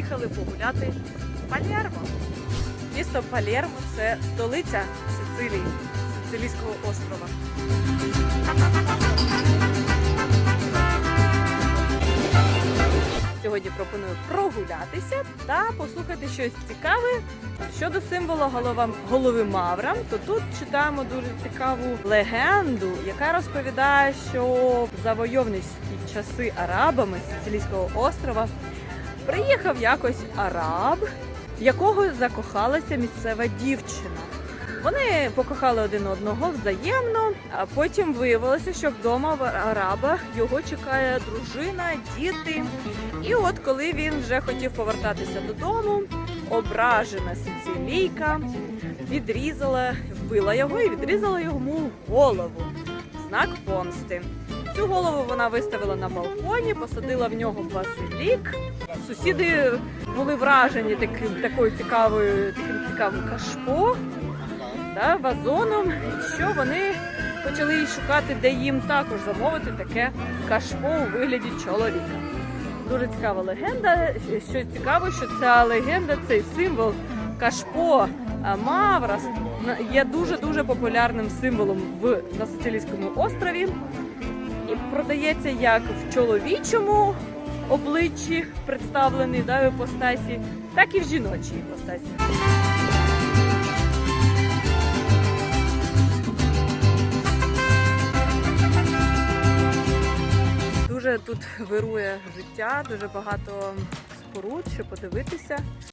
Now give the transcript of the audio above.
приїхали погуляти в Палермо. Місто Палермо це столиця Сицилії, Сицилійського острова. Сьогодні пропоную прогулятися та послухати щось цікаве щодо символу голова, голови Мавра. То тут читаємо дуже цікаву легенду, яка розповідає, що завойовницькі часи арабами Сицилійського острова приїхав якось араб, в якого закохалася місцева дівчина. Вони покохали один одного взаємно, а потім виявилося, що вдома в араба його чекає дружина, діти. І от коли він вже хотів повертатися додому, ображена сицилійка відрізала, вбила його і відрізала йому голову. Знак помсти. Цю голову вона виставила на балконі, посадила в нього базилік. Сусіди були вражені таким такою цікавою, таким цікавим кашпо, да, вазоном, що вони почали шукати, де їм також замовити таке кашпо у вигляді чоловіка. Дуже цікава легенда. Що цікаво, що ця легенда, цей символ кашпо а, Мавра є дуже дуже популярним символом в на Сицилійському острові і продається як в чоловічому обличчі представлений да, в іпостасі, так і в жіночій іпостасі. Дуже тут вирує життя, дуже багато споруд, що подивитися.